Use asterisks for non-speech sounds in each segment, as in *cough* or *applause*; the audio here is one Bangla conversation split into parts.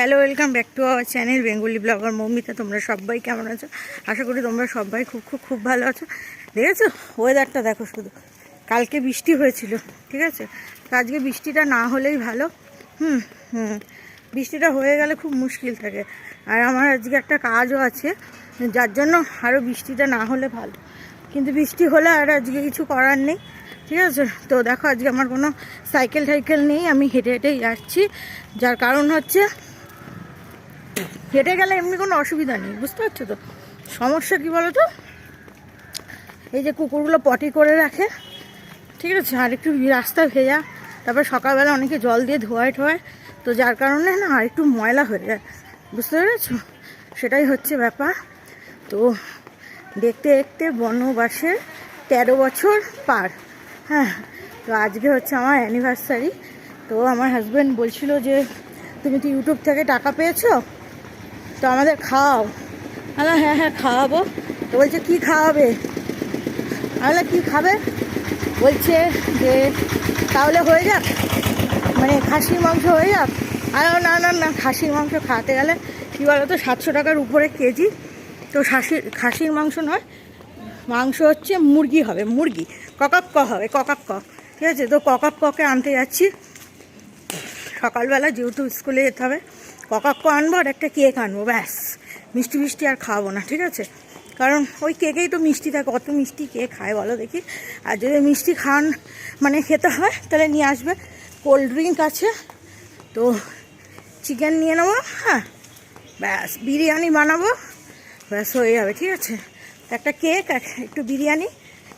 Hello, welcome back to our channel Bengali blogger Moumita. তোমরা সবাই কেমন আছো? আশা করি তোমরা সবাই খুব খুব খুব ভালো আছো। দেখেছ? ওয়েদারটা দেখো শুধু। কালকে বৃষ্টি হয়েছিল, ঠিক আছে? তো আজকে বৃষ্টিটা না হলেই ভালো। হুম হুম। বৃষ্টিটা হয়ে গেলে খুব মুশকিল থাকে। আর আমার আজকে একটা কাজও আছে, যার জন্য আরও বৃষ্টিটা না হলে ভালো। কিন্তু বৃষ্টি হলে আর আজকে কিছু করার নেই, ঠিক আছে? তো দেখো, আজকে আমার কোনো সাইকেল টাইকেল নেই। আমি হেঁটে হেঁটেই যাচ্ছি। যার কারণ হচ্ছে হেঁটে গেলে এমনি কোনো অসুবিধা নেই, বুঝতে পারছ তো? সমস্যা কী বলো তো এই যে কুকুরগুলো পটি করে রাখে, ঠিক আছে? আর একটু রাস্তা ভেজা, তারপর সকালবেলা অনেকে জল দিয়ে ধোয়ায় ঠোয়ায়, তো যার কারণে না আর একটু ময়লা হয়ে যায়, বুঝতে পেরেছ? সেটাই হচ্ছে ব্যাপার। তো দেখতে দেখতে বনবাসের তেরো বছর পার হ্যাঁ? তো আজকে হচ্ছে আমার অ্যানিভার্সারি তো আমার হাজব্যান্ড বলছিল যে, তুমি তো ইউটিউব থেকে টাকা পেয়েছ? তো আমাদের খাওয়াও আমি হ্যাঁ হ্যাঁ খাওয়াবো। তো বলছে কী খাওয়াবে? আমি কী খাবে? বলছে যে তাহলে হয়ে যাক। মানে খাসির মাংস হয়ে যাক। আর না না না খাসির মাংস খাওয়াতে গেলে কী বলো তো সাতশো টাকার উপরে কেজি। তো খাসির খাসির মাংস নয় মাংস হচ্ছে মুরগি হবে মুরগি। ককাক ক হবে ককাক ক। ঠিক আছে? তো ককাক ককে আনতে যাচ্ছি। সকালবেলা যেহেতু স্কুলে যেতে হবে ককাক ক আনব আর একটা কেক আনব, ব্যাস। মিষ্টি মিষ্টি আর খাওয়াবো না, ঠিক আছে? কারণ ওই কেকেই তো মিষ্টি থাকে অত মিষ্টি কে খায় বলো দেখি? আর যদি মিষ্টি খান মানে খেতে হয়, তাহলে নিয়ে আসবে। কোল্ড ড্রিঙ্ক আছে, তো চিকেন নিয়ে নেব হ্যাঁ। ব্যাস, বিরিয়ানি বানাবো, ব্যাস, হয়ে যাবে, ঠিক আছে? একটা কেক একটু বিরিয়ানি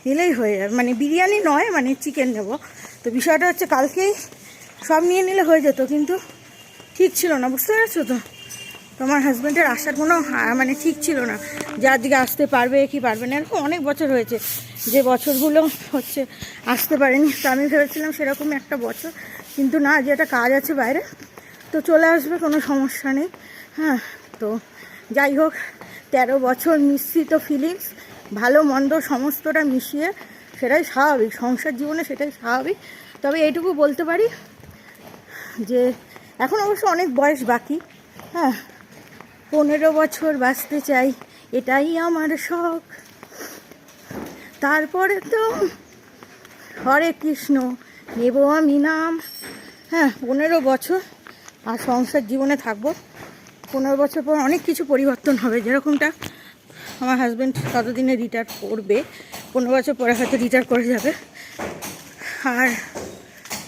নিলেই হয়ে যাবে। মানে বিরিয়ানি নয় মানে চিকেন নেব। তো বিষয়টা হচ্ছে কালকেই সব নিয়ে নিলে হয়ে যেত, কিন্তু ঠিক ছিল না, বুঝতে পেরেছ তো? তোমার হাজব্যান্ডের আসার কোনো মানে ঠিক ছিল না। যে আজকে আসতে পারবে কি পারবে না, এরকম অনেক বছর হয়েছে। যে বছরগুলো হচ্ছে, আসতে পারেনি। তো আমি ভেবেছিলাম সেরকম একটা বছর। কিন্তু না, যে একটা কাজ আছে বাইরে, তো চলে আসবে, কোনো সমস্যা নেই। হ্যাঁ তো যাই হোক, তেরো বছর মিশ্রিত ফিলিংস ভালো, মন্দ সমস্তটা মিশিয়ে, সেটাই স্বাভাবিক। সংসার জীবনে সেটাই স্বাভাবিক। তবে এইটুকু বলতে পারি যে এখন অবশ্য অনেক বয়স বাকি। হ্যাঁ পনেরো বছর বাঁচতে চাই, এটাই আমার শখ। তারপরে তো হরে কৃষ্ণ, নেব আমি নাম। হ্যাঁ পনেরো বছর আর সংসার জীবনে থাকব। পনেরো বছর পর অনেক কিছু পরিবর্তন হবে, যেরকমটা আমার হাজব্যান্ড ততদিনে রিটায়ার করবে। পনেরো বছর পরে হয়তো রিটায়ার করে যাবে। আর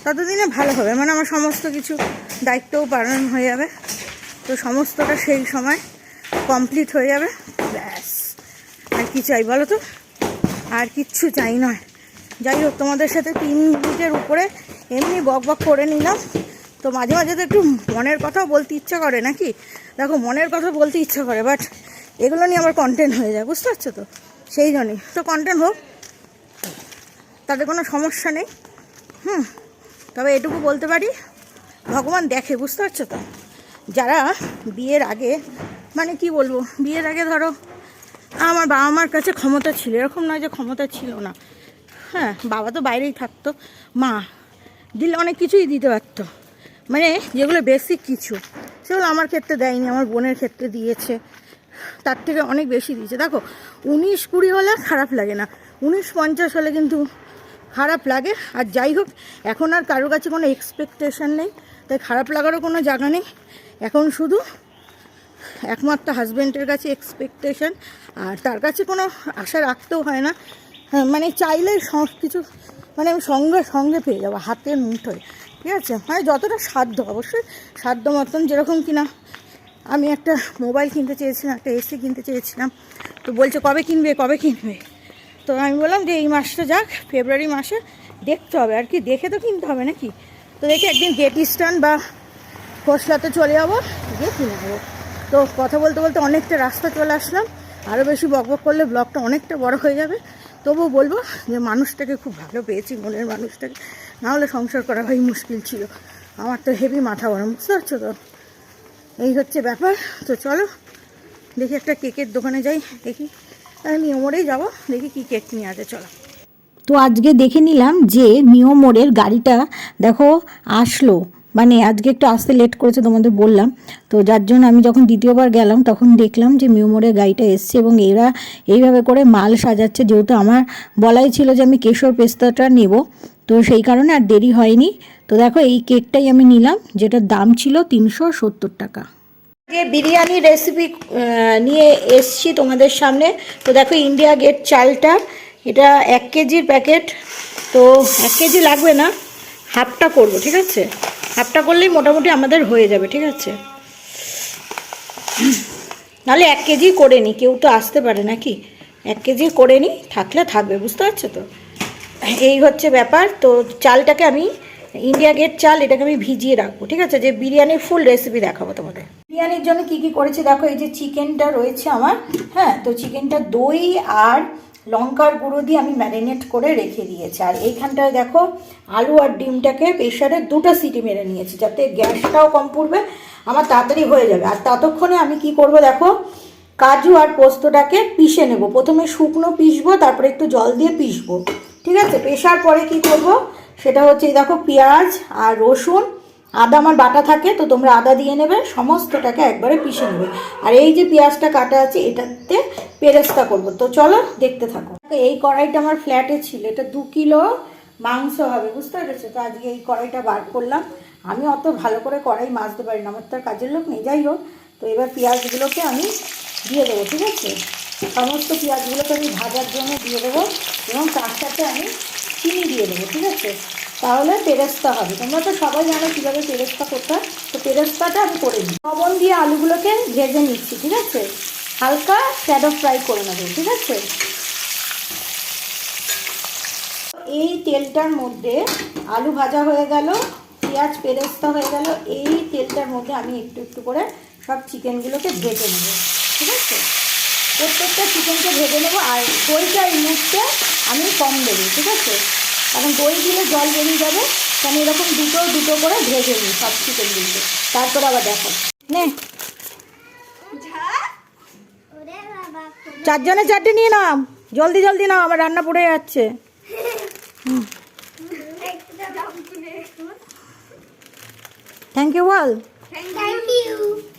ততদিনে ভালো হবে। মানে আমার সমস্ত কিছু দায়িত্বও পালন হয়ে যাবে। তো সমস্তটা সেই সময় কমপ্লিট হয়ে যাবে। ব্যাস। আর কি চাই বলো তো? আর কিচ্ছু চাই নয়। যাই হোক, তোমাদের সাথে তিন মিনিটের উপরে এমনি বক বক করে নিলাম। তো মাঝে মাঝে তো একটু মনের কথাও বলতে ইচ্ছা করে নাকি? দেখো, মনের কথা বলতে ইচ্ছা করে বাট এগুলো নিয়ে আমার কন্টেন্ট হয়ে যায়, বুঝতে পারছ তো? সেই জন্যই। তো কন্টেন্ট হোক, তাতে কোনো সমস্যা নেই। হুম। তবে এটুকু বলতে পারি, ভগবান দেখে, বুঝতে পারছ তো? যারা বিয়ের আগে মানে কি বলব, বিয়ের আগে ধরো, আমার বাবা মার কাছে ক্ষমতা ছিল, এরকম নয় যে ক্ষমতা ছিল না। হ্যাঁ বাবা তো বাইরেই থাকতো, মা দিলে অনেক কিছুই দিতে পারতো। মানে যেগুলো বেসিক কিছু, সেগুলো আমার ক্ষেত্রে দেয়নি, আমার বোনের ক্ষেত্রে দিয়েছে। তার থেকে অনেক বেশি দিয়েছে। দেখো, উনিশ কুড়ি হলে খারাপ লাগে না, উনিশ পঞ্চাশ হলে কিন্তু খারাপ লাগে। আর যাই হোক এখন আর কারোর কাছে কোনো এক্সপেকটেশন নেই। তাই খারাপ লাগারও কোনো জায়গা নেই। এখন শুধু একমাত্র হাজব্যান্ডের কাছে এক্সপেকটেশন আর তার কাছে কোনো আশা রাখতেও হয় না। হ্যাঁ, মানে চাইলে সব কিছু মানে আমি সঙ্গে সঙ্গে পেয়ে যাব হাতের মুঠোয়। ঠিক আছে? মানে যতটা সাধ্য অবশ্যই সাধ্য মতন যেরকম কিনা। আমি একটা মোবাইল কিনতে চেয়েছিলাম একটা এসি কিনতে চেয়েছিলাম। তো বলছে কবে কিনবে কবে কিনবে? তো আমি বললাম যে এই মাসটা যাক, ফেব্রুয়ারি মাসে দেখতে হবে। আর কি, দেখে তো কিনতে হবে নাকি? তো দেখি একদিন গেট স্ট্যান্ড বা খোসলাতে চলে যাব, গিয়ে কিনে নেব। তো কথা বলতে বলতে অনেকটা রাস্তা চলে আসলাম। আরও বেশি বকবক করলে ব্লগটা অনেকটা বড় হয়ে যাবে। তবুও বলব যে মানুষটাকে খুব ভালো পেয়েছি, মনের মানুষটাকে। নাহলে সংসার করা ভাই মুশকিল ছিল। আমার তো হেভি মাথা গরম, বুঝতে পারছ তো? এই হচ্ছে ব্যাপার। তো চলো, দেখি একটা কেকের দোকানে যাই, দেখি। আমি ওমরেই যাব, দেখি কী কেক নিয়ে আছে চলো। তো আজকে দেখে নিলাম যে মিও গাড়িটা দেখো আসলো। মানে আজকে একটু আসতে লেট করেছে তোমাদের বললাম। তো যার জন্য আমি যখন দ্বিতীয়বার গেলাম, তখন দেখলাম যে মিউমোরের গাড়িটা এসছে এবং এরা এইভাবে করে মাল সাজাচ্ছে। যেহেতু আমার বলাই ছিল যে আমি কেশর পেস্তাটা নেব, তো সেই কারণে আর দেরি হয়নি। তো দেখো এই কেকটাই আমি নিলাম, যেটার দাম ছিল তিনশো সত্তর টাকা। যে বিরিয়ানি রেসিপি নিয়ে এসছি তোমাদের সামনে। তো দেখো ইন্ডিয়া গেট চালটা, এটা এক কেজির প্যাকেট তো এক কেজি লাগবে না, হাফটা করব, ঠিক আছে? হাফটা করলেই মোটামুটি আমাদের হয়ে যাবে, ঠিক আছে? নাহলে এক কেজি করে নিই কেউ তো আসতে পারে নাকি? এক কেজি করে নিই থাকলে থাকবে, বুঝতে পারছ তো? এই হচ্ছে ব্যাপার। তো চালটাকে আমি ইন্ডিয়া গেট চাল, এটাকে আমি ভিজিয়ে রাখব, ঠিক আছে? যে বিরিয়ানির ফুল রেসিপি দেখাবো তোমাদের। বিরিয়ানির জন্য কি কি করেছি? দেখো, এই যে চিকেনটা রয়েছে আমার হ্যাঁ? তো চিকেনটা দই আর লঙ্কার গুঁড়ো দিয়ে আমি ম্যারিনেট করে রেখে দিয়েছি। আর এইখানটায় দেখো, আলু আর ডিমটাকে প্রেশারে দুটো সিটি মেরে নিয়েছি, যাতে গ্যাসটাও কম পড়বে, আমার তাড়াতাড়ি হয়ে যাবে। আর ততক্ষণে আমি কি করব দেখো, কাজু আর পোস্তটাকে পিষে নেব। প্রথমে শুকনো পিষবো, তারপরে একটু জল দিয়ে পিষবো, ঠিক আছে? পেশার পরে কি করব সেটা হচ্ছে দেখো পেঁয়াজ আর রসুন, আদা আমার বাটা থাকে, তো তোমরা আদা দিয়ে নেবে, সমস্তটাকে একবারে পিষে নেবে। আর এই যে পেঁয়াজটা কাটা আছে, এটাতে পেরেস্তা করব। তো চলো দেখতে থাকো। এই কড়াইটা আমার ফ্ল্যাটে ছিল, এটা দু কিলো মাংস হবে, বুঝতে পেরেছ? তো আজকে এই কড়াইটা বার করলাম। আমি অত ভালো করে কড়াই মাজতে পারি না, আমার তো আর কাজের লোক নেই। যাই হোক, তো এবার পেঁয়াজগুলোকে আমি দিয়ে দেবো, ঠিক আছে? সমস্ত পেঁয়াজগুলোকে আমি ভাজার জন্য দিয়ে দেবো এবং তার সাথে আমি চিনি দিয়ে দেবো, ঠিক আছে? তাহলে পেরেস্তা হবে। তোমরা তো সবাই জানো কীভাবে পেরেস্তা করতে তো পেরেস্তাটা আমি করে দিই লবণ দিয়ে আলুগুলোকে ভেজে নিচ্ছি, ঠিক আছে? হালকা শ্যাডো ফ্রাই করে নেব, ঠিক আছে? এই তেলটার মধ্যে আলু ভাজা হয়ে গেল, পেঁয়াজ পেরেস্তা হয়ে গেল, এই তেলটার মধ্যে আমি একটু একটু করে সব চিকেনগুলোকে ভেজে নেব, ঠিক আছে? প্রত্যেকটা চিকেনকে ভেজে নেব আর দইটা এই মুহূর্তে আমি কম দেবো ঠিক আছে? কারণ দই দিলে জল বেরিয়ে যাবে আমি এরকম দুটো দুটো করে ভেজে নিই সব চিকেনগুলোকে তারপর আবার দেখো নে। চারজনে চারটে নিয়ে নাম জলদি জলদি নাও আমার রান্না পড়ে যাচ্ছে। থ্যাংক ইউ বল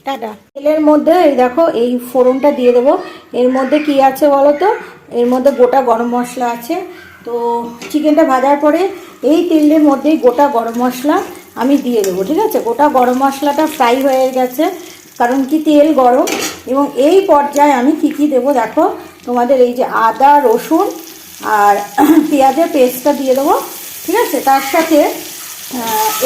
টাটা। তেলের মধ্যে এই দেখো, এই ফোড়নটা দিয়ে দেবো। এর মধ্যে কি আছে বলো তো? এর মধ্যে গোটা গরম মশলা আছে। তো চিকেনটা ভাজার পরে এই তেলের মধ্যেই গোটা গরম মশলা আমি দিয়ে দেবো, ঠিক আছে? গোটা গরম মশলাটা ফ্রাই হয়ে গেছে। কারণ কি তেল গরম? এবং এই পর্যায়ে আমি কি কি দেবো দেখো? তোমাদের এই যে আদা, রসুন আর *clears throat* পেঁয়াজের পেস্টটা দিয়ে দেবো, ঠিক আছে? তার সাথে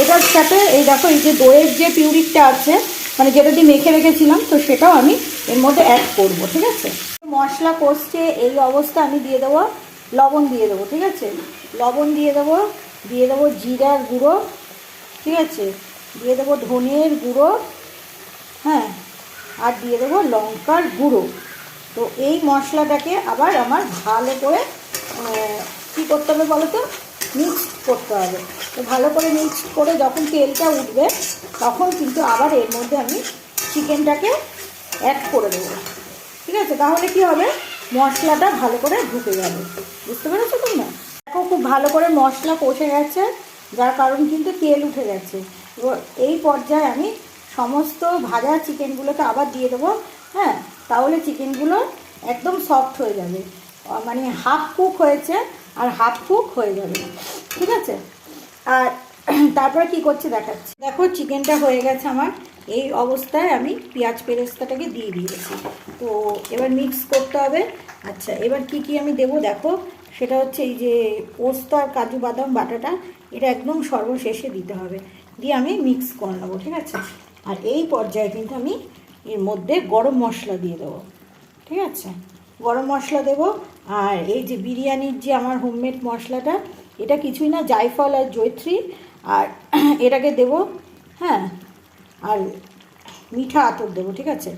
এটার সাথে এই দেখো, এই যে দইয়ের যে পিউরিকটা আছে মানে যেটা দিয়ে মেখে রেখেছিলাম, তো সেটাও আমি এর মধ্যে অ্যাড করব, ঠিক আছে? মশলা কষছে এই অবস্থা আমি দিয়ে দেবো, লবণ দিয়ে দেবো, ঠিক আছে? লবণ দিয়ে দেবো দিয়ে দেবো জিরার গুঁড়ো, ঠিক আছে? দিয়ে দেবো ধনের গুঁড়ো হ্যাঁ? আর দিয়ে দেবো লঙ্কার গুঁড়ো। তো এই মশলাটাকে আবার আমার ভালো করে কী করতে হবে বলো তো? মিক্স করতে হবে। তো ভালো করে মিক্স করে যখন তেলটা উঠবে, তখন কিন্তু আবার এর মধ্যে আমি চিকেনটাকে অ্যাড করে দেবো। ঠিক আছে? তাহলে কি হবে? মশলাটা ভালো করে ঢুকে যাবে। বুঝতে পেরেছ তোমরা? দেখো, খুব ভালো করে মশলা কষে গেছে, যার কারণ কিন্তু তেল উঠে গেছে। এই পর্যায়ে আমি সমস্ত ভাজা চিকেনগুলোকে আবার দিয়ে দেবো হ্যাঁ? তাহলে চিকেনগুলো একদম সফট হয়ে যাবে। মানে হাফ কুক হয়েছে আর হাফ কুক হয়ে যাবে, ঠিক আছে? আর *clears throat* তারপরে কি করছে দেখাচ্ছি। দেখো, চিকেনটা হয়ে গেছে আমার। এই অবস্থায় আমি পেঁয়াজ পেরেস্তাটাকে দিয়ে দিয়েছি। তো এবার মিক্স করতে হবে। আচ্ছা এবার কি কি আমি দেবো দেখো? সেটা হচ্ছে এই যে পোস্ত আর কাজু বাদাম বাটাটা, এটা একদম সর্বশেষে দিতে হবে। দিয়ে আমি মিক্স করে নেব, ঠিক আছে? আর এই পর্যায়ে কিন্তু আমি এর মধ্যে গরম মশলা দিয়ে দেবো, ঠিক আছে? গরম মশলা দেবো। আর এই যে বিরিয়ানির যে আমার হোমমেড মশলাটা, এটা কিছুই না, জায়ফল আর জৈত্রী আর *clears throat* এটাকে দেবো হ্যাঁ আর মিঠা আতর দেবো, ঠিক আছে?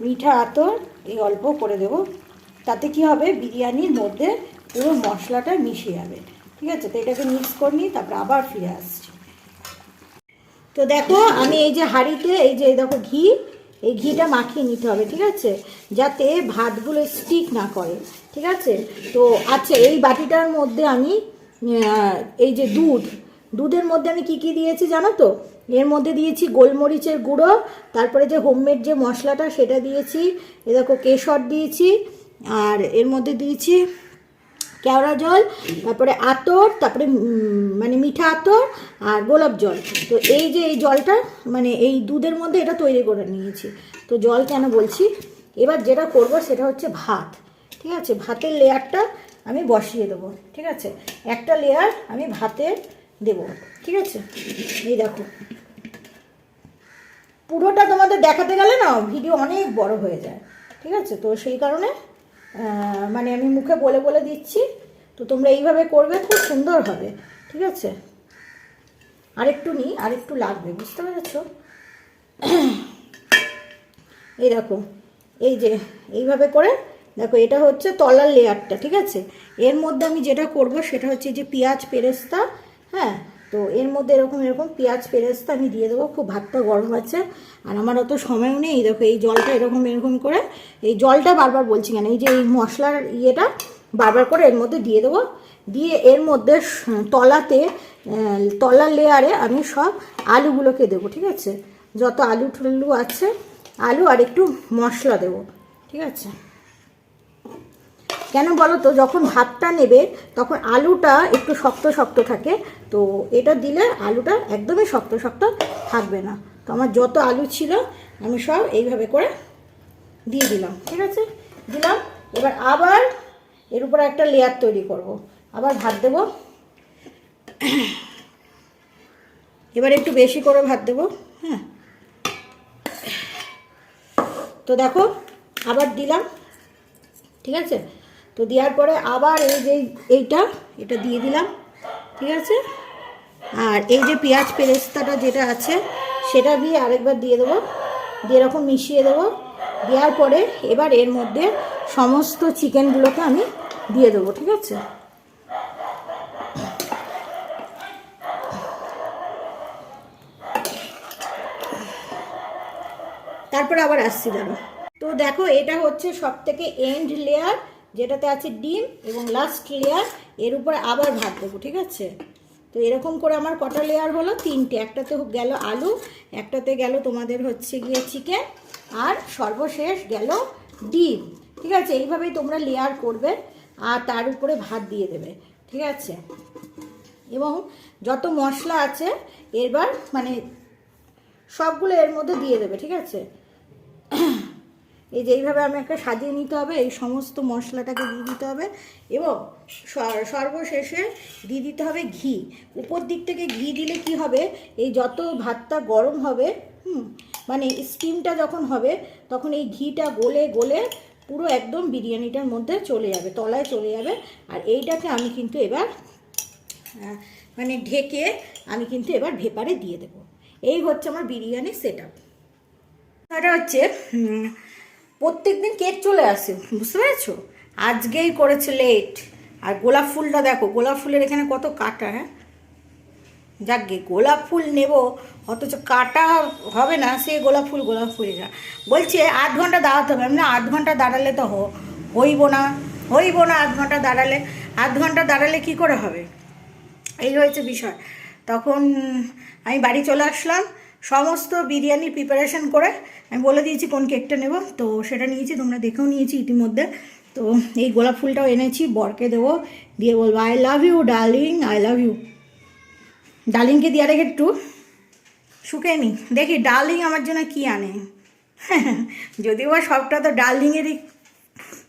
মিঠা আতর এই অল্প করে দেবো। তাতে কি হবে? বিরিয়ানির মধ্যে পুরো মশলাটা মিশে যাবে। ঠিক আছে? তো এটাকে মিক্স করে নিই তারপর আবার ফিরে আসছি। তো দেখো, আমি এই যে হাঁড়িতে, এই যে দেখো ঘি এই ঘিটা মাখিয়ে নিতে হবে, ঠিক আছে? যাতে ভাতগুলো স্টিক না করে, ঠিক আছে? তো আচ্ছা এই বাটিটার মধ্যে আমি এই যে দুধ, দুধের মধ্যে আমি কি কি দিয়েছি জানো তো? এর মধ্যে দিয়েছি গোলমরিচের গুঁড়ো, তারপরে যে হোমমেড যে মশলাটা সেটা দিয়েছি, এ দেখো কেশর দিয়েছি, আর এর মধ্যে দিয়েছি কেওড়া জল, তারপরে আতর, তারপরে মানে মিঠা আতর আর গোলাপ জল। তো এই যে এই জলটা মানে এই দুধের মধ্যে এটা তৈরি করে নিয়েছি। তো জল কেন বলছি? এবার যেটা করব সেটা হচ্ছে ভাত, ঠিক আছে? ভাতের লেয়ারটা আমি বসিয়ে দেবো, ঠিক আছে? একটা লেয়ার আমি ভাতে দেবো, ঠিক আছে? এই দেখো। পুরোটা তোমাদের দেখাতে গেলে না, ভিডিও অনেক বড় হয়ে যায়, ঠিক আছে? তো সেই কারণে মানে আমি মুখে বলে বলে দিচ্ছি, তো তোমরা এইভাবে করবে, খুব সুন্দর হবে, ঠিক আছে? আরেকটু নিই আরেকটু লাগবে, বুঝতে পেরেছ? এই দেখো, এই যে, এইভাবে করে, দেখো, এটা হচ্ছে তলার লেয়ারটা ঠিক আছে? এর মধ্যে আমি যেটা করব, সেটা হচ্ছে যে পেঁয়াজ, পেরেস্তা হ্যাঁ? তো এর মধ্যে এরকম এরকম পেঁয়াজ, পেরেস্তা আমি দিয়ে দেবো। খুব ভাতটা গরম আছে। আর আমার অত সময়ও নেই। দেখো, এই জলটা এরকম এরকম করে, এই জলটা বারবার বলছি কেন, এই যে এই মশলার ইয়েটা বারবার করে এর মধ্যে দিয়ে দেবো। দিয়ে এর মধ্যে তলাতে তলার লেয়ারে আমি সব আলুগুলোকে দেবো, ঠিক আছে? যত আলু টুলু আছে, আলু আর একটু মশলা দেবো, ঠিক আছে? কেন বলো তো? যখন ভাতটা নেবে, তখন আলুটা একটু শক্ত শক্ত থাকে। তো এটা দিলে আলুটা একদমই শক্ত শক্ত থাকবে না। তো আমার যত আলু ছিল, আমি সব এইভাবে করে দিয়ে দিলাম, ঠিক আছে? দিলাম, এবার আবার এর উপরে একটা লেয়ার তৈরি করব। আবার ভাত দেবো। এবার একটু বেশি করে ভাত দেবো হ্যাঁ? তো দেখো, আবার দিলাম, ঠিক আছে? তো দেওয়ার পরে আবার এই যে এইটা, এটা দিয়ে দিলাম, ঠিক আছে? আর এই যে পেঁয়াজ পেরেস্তাটা যেটা আছে, সেটা দিয়ে আরেকবার দিয়ে দেবো, দিয়ে এরকম মিশিয়ে দেবো। দেওয়ার পরে এবার এর মধ্যে সমস্ত চিকেনগুলোকে আমি দিয়ে দেবো, ঠিক আছে? তারপর আবার আসছি দাঁড়ো তো দেখো, এটা হচ্ছে সব থেকে এন্ড লেয়ার যেটাতে আছে ডিম এবং লাস্ট লেয়ার এর উপরে আবার ভাত দেবো, ঠিক আছে? তো এরকম করে আমার কটা লেয়ার হলো? তিনটে। একটাতে গেল আলু, একটাতে গেল তোমাদের হচ্ছে গিয়ে চিকেন আর সর্বশেষ গেল ডিম, ঠিক আছে? এইভাবেই তোমরা লেয়ার করবে, আর তার উপরে ভাত দিয়ে দেবে, ঠিক আছে? এবং যত মশলা আছে এবার মানে সবগুলো এর মধ্যে দিয়ে দেবে, ঠিক আছে? এই যে এইভাবে আমাকে সাজিয়ে নিতে হবে, এই সমস্ত মশলাটাকে দিয়ে দিতে হবে এবং সর্বশেষে দিয়ে দিতে হবে ঘি। উপর দিক থেকে ঘি দিলে কি হবে? এই যত ভাতটা গরম হবে, হুম মানে স্টিমটা যখন হবে, তখন এই ঘিটা গলে গলে পুরো একদম বিরিয়ানিটার মধ্যে চলে যাবে, তলায় চলে যাবে। আর এইটাকে আমি কিন্তু এবার মানে ঢেকে আমি কিন্তু এবার ভেপারে দিয়ে দেবো। এই হচ্ছে আমার বিরিয়ানি সেট আপ হচ্ছে প্রত্যেক দিন কেক চলে আসে, বুঝতে পেরেছ? আজকেই করেছে লেট আর গোলাপ ফুলটা দেখো, গোলাপ ফুলের এখানে কত কাটা হ্যাঁ? যাকগে গোলাপ ফুল নেব, অথচ কাটা হবে না, সে গোলাপ ফুল গোলাপ ফুল না বলছে, আধ ঘণ্টা দাঁড়াতে হবে। আমি আধ ঘণ্টা দাঁড়ালে তো হইব না হইব না আধ ঘণ্টা দাঁড়ালে। আধ ঘণ্টা দাঁড়ালে কি করে হবে? এই হয়েছে বিষয়। তখন আমি বাড়ি চলে আসলাম। সমস্ত বিরিয়ানির প্রিপারেশন করে আমি বলে দিয়েছি কোন কেকটা নেব। তো সেটা নিয়েছি, তোমরা দেখেও নিয়েছি ইতিমধ্যে। তো এই গোলাপ ফুলটাও এনেছি, বরকে দেবো। দিয়ে বলব I love you darling I love you ডার্লিংকে দিয়ে রেখে একটু শুকিয়ে নি দেখি ডার্লিং আমার জন্য কি আনে? *laughs* যদিও বা সবটা তো ডার্লিংয়েরই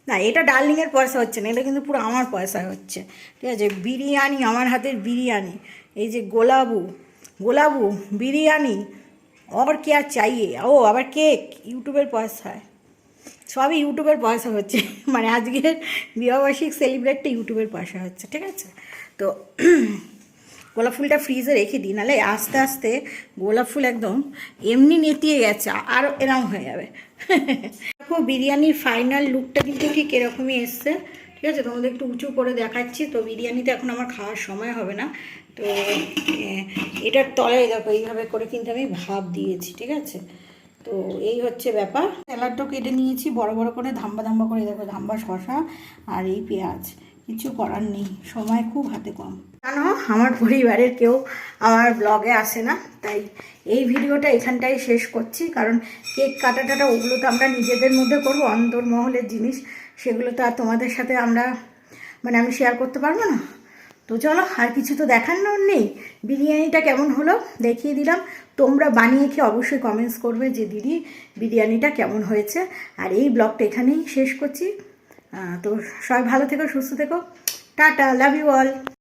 না, এটা ডার্লিংয়ের পয়সা হচ্ছে না, এটা কিন্তু পুরো আমার পয়সা হচ্ছে। ঠিক আছে, বিরিয়ানি, আমার হাতের বিরিয়ানি। এই যে গোলাবু গোলাবু, বিরিয়ানি। और क्या चाहिए ও আবার কেক ইউটিউবের পয়সায় সবই ইউটিউবের পয়সা হচ্ছে *laughs* মানে আজকের বিবাহবার্ষিক সেলিব্রেটটা ইউটিউবের পয়সা হচ্ছে ঠিক আছে তো *clears throat* গোলাপ ফুলটা ফ্রিজে রেখে দিই নাহলে আস্তে আস্তে গোলাপ ফুল একদম এমনি নেতিয়ে গেছে আর এরম হয়ে যাবে *laughs* দেখো বিরিয়ানির ফাইনাল লুকটা কিন্তু ঠিক এরকমই এসছে ঠিক আছে, তোমাদের একটু উঁচু করে দেখাচ্ছি। তো বিরিয়ানিতে এখন আমার খাওয়ার সময় হবে না। তো এটার তলায় দেখো, এইভাবে করে কিন্তু আমি ভাব দিয়েছি, ঠিক আছে? তো এই হচ্ছে ব্যাপার। স্যালাডটাও কেটে নিয়েছি, বড় বড় করে, ধাম্বা ধাম্বা করে, দেখো, ধাম্বা শশা আর এই পেঁয়াজ। কিছু করার নেই, সময় খুব হাতে কম। জানো, আমার পরিবারের কেউ আমার ব্লগে আসে না, তাই এই ভিডিওটা এখানটাই শেষ করছি। কারণ কেক কাটা টাটা ওগুলো তো আমরা নিজেদের মধ্যে করব, অন্তর্মহলের জিনিস। সেগুলো তো আর তোমাদের সাথে আমরা মানে আমি শেয়ার করতে পারব না। তো চলো, আর কিছু তো দেখানোর নেই। বিরিয়ানিটা কেমন হলো দেখিয়ে দিলাম। তোমরা বানিয়ে খেয়ে অবশ্যই কমেন্টস করবে যে দিদি বিরিয়ানিটা কেমন হয়েছে। আর এই ব্লগটা এখানেই শেষ করছি। তো সবাই ভালো থেকো, সুস্থ থেকো। Tata love you all